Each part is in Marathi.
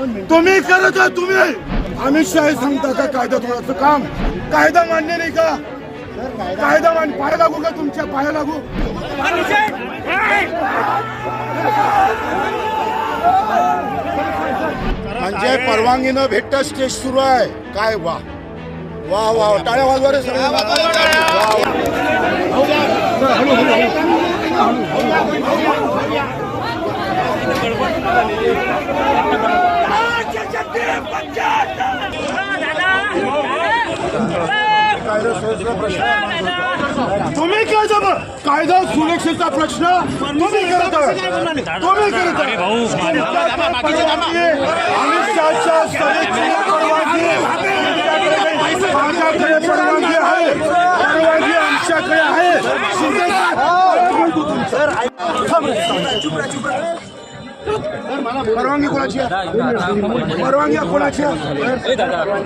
तुम्ही करत आहे तुम्ही. अमित शहा हे सांगता का कायदा तोडायचं काम? कायदा मान्य नाही का? कायदा मान पाय लागू का तुमच्या? पाया लागू. म्हणजे परवानगीनं न भेटत स्टेज सुरू आहे. काय वा. वा वा टाळ्या वाजवा रे सगळ्या वा, वा. कायदा सुरक्षेचा प्रश्न तुम्ही काय जब कायदा सुरक्षेचा प्रश्न? तुम्ही करत आहे तुम्ही करत अमित शहाच्या सभेची परवानगी. माझ्याकडे परवानगी आहे. परवानगी आमच्याकडे आहे. परवानगी कोणाची आहे? परवानगी कोणाची आहे?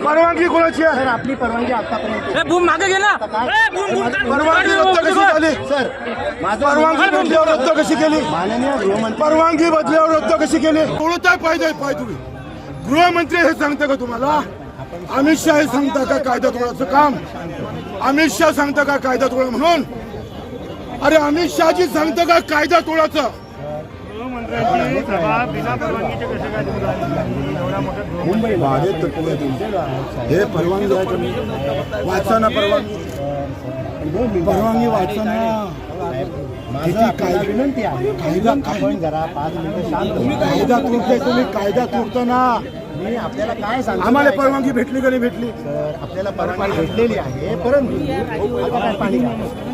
परवानगी कोणाची आहे? आपली परवानगी आतापर्यंत. बूम मागे काढ. परवानगी रद्द कशी झाली? सर माझं परवानगी बदल्यावर रद्द कशी केली? परवानगी बदल्यावर रद्द कशी केली? आहे पाहिजे पाय तुम्ही. गृहमंत्री हे सांगता का तुम्हाला? अमित शहा हे सांगता का कायदा तोडायचं काम? अमित शहा सांगता का कायदा तोडा म्हणून अरे अमित शहाजी सांगता का कायदा भाडे तत्व हे परवानगी आहे तुम्ही वाचा ना परवानगी. परवानगी. वाचा ना माझं काय- आपल्याला विनंती आहे. कायदा आपण जरा पाच मिनिटं शांत व्हा. कायदा तोडताय तुम्ही कायदा तोडता ना मी आपल्याला काय सांगतो आम्हाला परवानगी भेटली का नाही भेटली? सर आपल्याला परवानगी भेटलेली आहे परंतु आता काय पाणी घ्या तर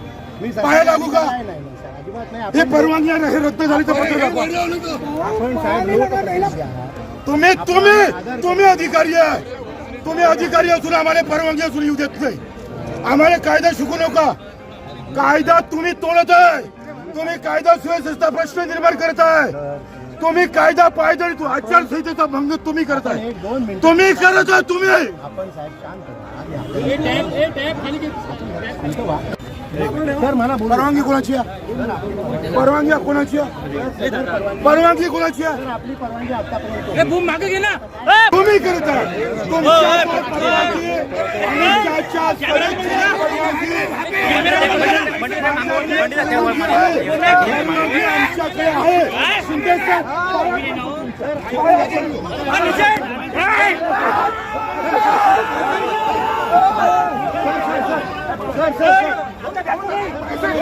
पाया लागू का? नाही नाही नाही, सर अजिबात नाही. हे परवानगी आहे हे रद्द झाली तर पत्र दाखवा. आपण साहेब लोकप्रतिनिधी आहात. तुम्ही तुम्ही तुम्ही अधिकारी आहे. तुम्ही अधिकारी असून आम्हाला परवानगी असून येऊ देत नाही. आम्हाला कायदा शिकू नका. कायदा तुम्ही तोडत आहे. तुम्ही कायदा सुव्यवस्थेचा प्रश्न निर्माण करत आहे. तुम्ही कायदा पायदळी तू आचारसंहितेचा भंग तुम्ही करताय दोन मिनिट. तुम्ही करत आहे तुम्ही. आपण साहेब शांत व्हा. आधी आपल्याला- शांत व्हा. सर मला बोला परवानगी कोणाची आहे परवानगी कोणाची आहे परवानगी कोणाची आहे सर आपली परवानगी आतापर्यंत ए, बूम मागे घे ना ए, तुम्ही करत आहे तुमच्या परवानगी, अमित शहाच्या सभेची परवानगी, परवानगी आमच्याकडे आहे शिंदे साहेब, सर तसं नाही सर माझं ऐकून घ्या आपण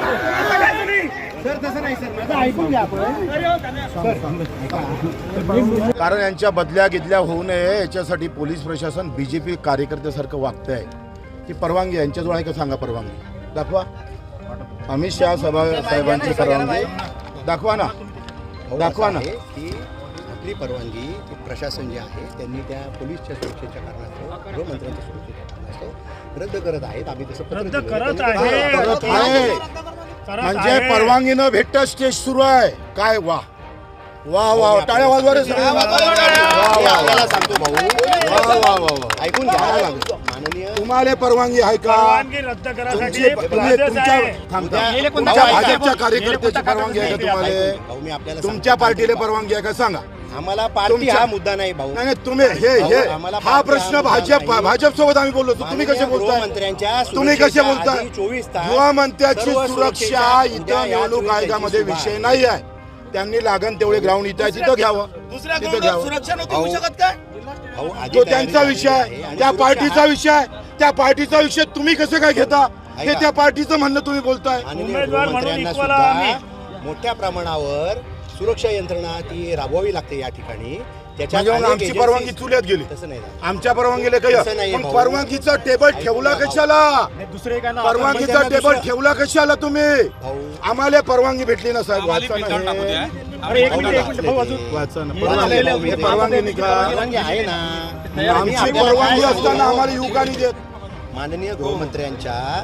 कारण यांच्या बदल्या गिदल्या होऊ नये याच्यासाठी पोलीस प्रशासन बीजेपी कार्यकर्त्यासारखं वागत आहे ती परवानगी यांच्याजवळ आहे का सांगा परवानगी? दाखवा. अमित शहा सभा साहेबांची परवानगी. दाखवा ना. दाखवा ना. की आपली परवानगी प्रशासन जे आहे त्यांनी त्या पोलीसच्या सुरक्षेच्या कारणास्तव गृहमंत्र्यांच्या सुरक्षेच्या कारणास्तव रद्द करत आहेत. आम्ही तसं पत्र दिलं. करत आहे. म्हणजे परवानगी न भेटत स्टेज सुरू आहे काय वा वा वा टाळ्या वाजवा रे सगळे. वा, वा, वा. सांगतो भाऊ वा, वा, वा, वा. ऐकून घ्या तुम्हाला परवानगी आहे का? परवानगी रद्द तुमची करायसाठी तुम्ही तुमच्या थांबता. उद्या- तुमच्या भाऊ, भाजपच्या कार्यकर्त्याची परवानगी आहे का भाऊ तुम्हाला? मी आपल्याला तुमच्या पार्टीला परवानगी आहे का? सांगा. आम्हाला पार्टी तुमच्या- हा मुद्दा नाही भाऊ. नाही नाही, तुम्ही हे हे भाऊ, आम्हाला हा पार्टी प्रश्न भाजप नाही. भाजप सोबत आम्ही बोललो होतो. तुम्ही कसे माननीय बोलताय? गृहमंत्र्यांच्या तुम्ही कसे बोलताय? आधी 24 तास गृहमंत्र्याची सर्व सुरक्षा सुरक्षेच्या उद्या इथं या निवडणूक चोवीस आयोगामध्ये तारखेची विषय सुरुवात. नाही आहे. त्यांनी लागण तेवढे ग्राउंड इथं आहे तिथं घ्यावं. तिथं घ्यावं. भाऊ, आधी तो त्यांचा विषय त्या पार्टीचा हा- विषय आहे. त्या पार्टीचा विषय तुम्ही कसं काय घेता? हे. त्या पार्टीचं म्हणणं तुम्ही बोलताय. उमेदवार म्हणून आम्ही. मोठ्या प्रमाणावर सुरक्षा यंत्रणा ती राबवावी लागते या ठिकाणी. त्याच्यात म्हणजे मग अनेक आमची agencies- परवानगी चुल्यात गेली. तसं नाही ना. आमच्या परवानगीला तसं मग भाऊ. परवानगीचा टेबल ठेवला कशाला? दुसरे काय परवानगीचा टेबल ठेवला कशाला तुम्ही? भाऊ. आम्हाला परवानगी भेटली ना साहेब. वाचा ना हे. आहे ना. आमची परवानगी असताना आम्हाला युवकांनी देत. माननीय गृहमंत्र्यांच्या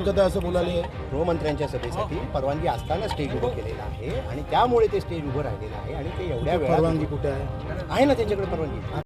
आहे असं बोलायला गृहमंत्र्यांच्या सभेसाठी परवानगी असताना स्टेज उभं केलेलं आहे आणि त्यामुळे ते स्टेज उभं राहिलेलं आहे आणि ते एवढ्या वेळा परवानगी कुठे आहे ना त्यांच्याकडे परवानगी.